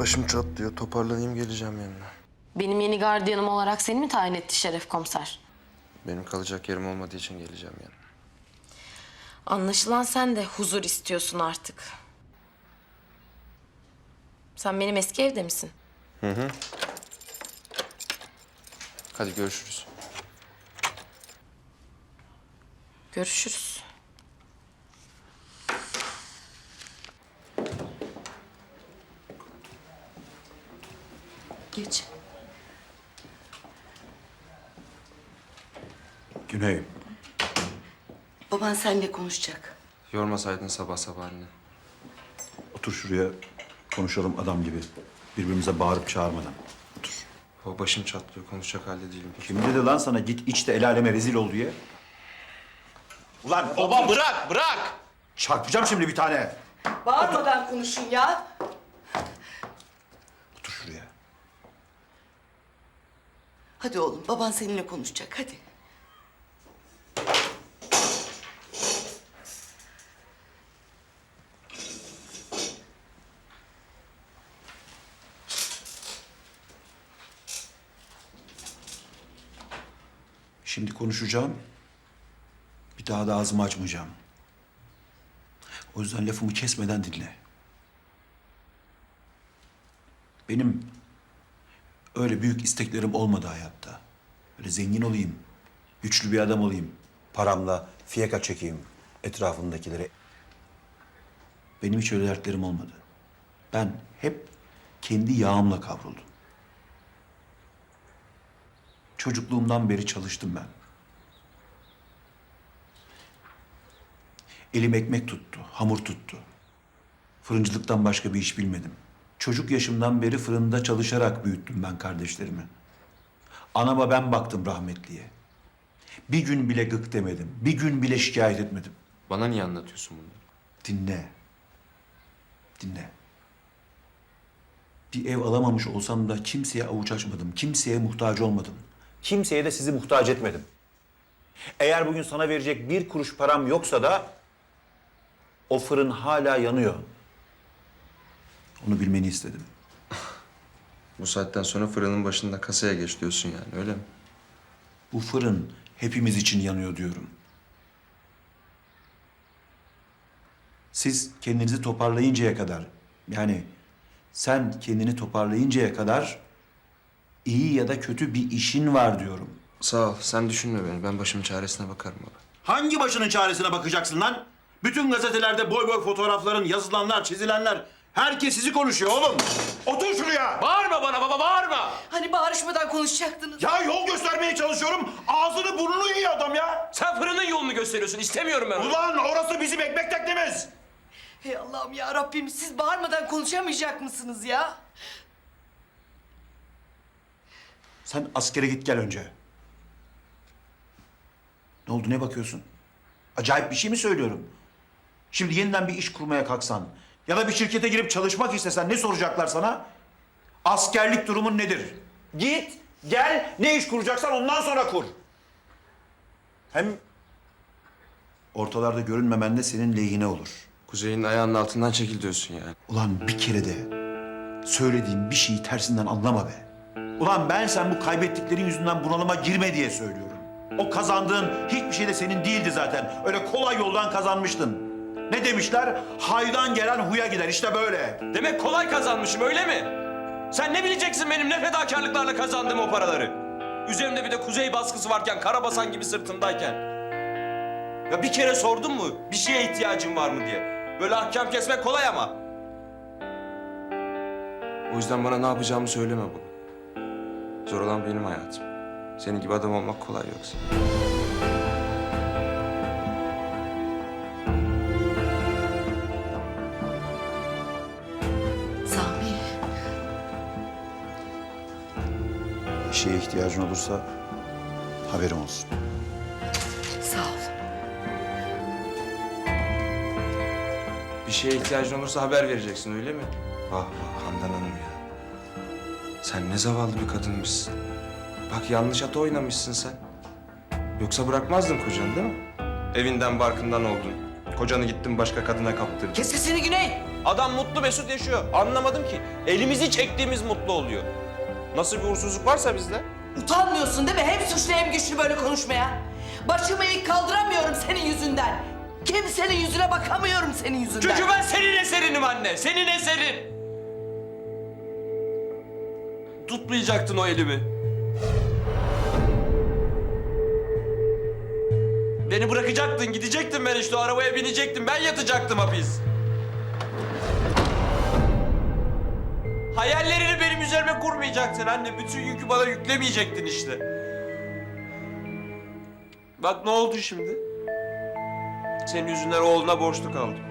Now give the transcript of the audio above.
Başım çatlıyor. Toparlanayım geleceğim yanına. Benim yeni gardiyanım olarak seni mi tayin etti Şeref Komiser? Benim kalacak yerim olmadığı için geleceğim yanına. Anlaşılan sen de huzur istiyorsun artık. Sen benim eski evde misin? Hadi görüşürüz. Görüşürüz. Geç. Güney, Baban seninle konuşacak. Yormasaydın sabah sabah anne. otur şuraya konuşalım adam gibi. Birbirimize bağırıp çağırmadan. Otur. O başım çatlıyor. Konuşacak halde değilim. Kim dedi lan sana git iç de el aleme rezil ol diye? Ulan Baba bırak, bırak. çarpacağım şimdi bir tane. Bağırmadan konuşun ya. Otur şuraya. Hadi oğlum baban seninle konuşacak hadi. Şimdi konuşacağım. Bir daha da ağzımı açmayacağım. O yüzden lafımı kesmeden dinle. Benim öyle büyük isteklerim olmadı hayatta. Öyle zengin olayım, güçlü bir adam olayım. Paramla fiyaka çekeyim etrafımdakilere. Benim hiç öyle dertlerim olmadı. Ben hep kendi yağımla kavruldum. Çocukluğumdan beri çalıştım ben. Elim ekmek tuttu, hamur tuttu. Fırıncılıktan başka bir iş bilmedim. Çocuk yaşımdan beri fırında çalışarak büyüttüm ben kardeşlerimi. Anama ben baktım rahmetliye. Bir gün bile gık demedim. Bir gün bile şikayet etmedim. Bana niye anlatıyorsun bunları? Dinle. Dinle. Bir ev alamamış olsam da kimseye avuç açmadım. Kimseye muhtaç olmadım. Kimseye de sizi muhtaç etmedim. Eğer bugün sana verecek bir kuruş param yoksa da o fırın hala yanıyor. Onu bilmeni istedim. Bu saatten sonra fırının başında kasaya geç diyorsun yani öyle mi? Bu fırın hepimiz için yanıyor diyorum. Siz kendinizi toparlayıncaya kadar, yani sen kendini toparlayıncaya kadar iyi ya da kötü bir işin var diyorum. Sağ ol. Sen düşünme beni. Ben başımın çaresine bakarım baba. Hangi başının çaresine bakacaksın lan? Bütün gazetelerde boy boy fotoğrafların, yazılanlar, çizilenler. Herkes sizi konuşuyor oğlum. Otur şuraya. Bağırma bana baba, bağırma. Hani bağırışmadan konuşacaktınız. Ya yol göstermeye çalışıyorum. Ağzını burnunu yiyor adam ya. Sen fırının yolunu gösteriyorsun, istemiyorum ben onu. Ulan orası bizim ekmek teknemiz. Hey Allah'ım ya Rabbim siz bağırmadan konuşamayacak mısınız ya? Sen askere git gel önce. Ne oldu ne bakıyorsun? Acayip bir şey mi söylüyorum? Şimdi yeniden bir iş kurmaya kalksan ya da bir şirkete girip çalışmak istesen ne soracaklar sana? Askerlik durumun nedir? Git, gel, ne iş kuracaksan ondan sonra kur. Hem ortalarda görünmemen de senin lehine olur. Kuzey'in ayağının altından çekil diyorsun yani. Ulan bir kere de söylediğim bir şeyi tersinden anlama be. Ulan ben sen bu kaybettiklerin yüzünden bunalıma girme diye söylüyorum. O kazandığın hiçbir şey de senin değildi zaten. Öyle kolay yoldan kazanmıştın. Ne demişler? Haydan gelen huya gider. İşte böyle. Demek kolay kazanmışım öyle mi? Sen ne bileceksin benim ne fedakarlıklarla kazandığım o paraları? Üzerimde bir de kuzey baskısı varken, karabasan gibi sırtımdayken. Ya bir kere sordun mu bir şeye ihtiyacın var mı diye? Böyle ahkam kesmek kolay ama. O yüzden bana ne yapacağımı söyleme baba. Zor olan benim hayatım. Senin gibi adam olmak kolay yoksa. Bir şeye ihtiyacın olursa haberim olsun. Sağ ol. Bir şeye ihtiyacın olursa haber vereceksin öyle mi? Vah vah Handan Hanım ya. Sen ne zavallı bir kadınmışsın. Bak yanlış ata oynamışsın sen. Yoksa bırakmazdın kocanı değil mi? Evinden barkından oldun. Kocanı gittin başka kadına kaptırdın. Kes sesini Güney. Adam mutlu mesut yaşıyor. Anlamadım ki. Elimizi çektiğimiz mutlu oluyor. Nasıl bir uğursuzluk varsa bizde. Utanmıyorsun değil mi? Hem suçlu hem güçlü böyle konuşmaya. Başımı eğik kaldıramıyorum senin yüzünden. Kimsenin yüzüne bakamıyorum senin yüzünden. Çünkü ben senin eserinim anne. Senin eserin. Tutmayacaktın o elimi. Beni bırakacaktın, gidecektin ben işte o arabaya binecektim. Ben yatacaktım hapis. Hayallerini benim üzerime kurmayacaktın anne. Bütün yükü bana yüklemeyecektin işte. Bak ne oldu şimdi? Senin yüzünden oğluna borçlu kaldım.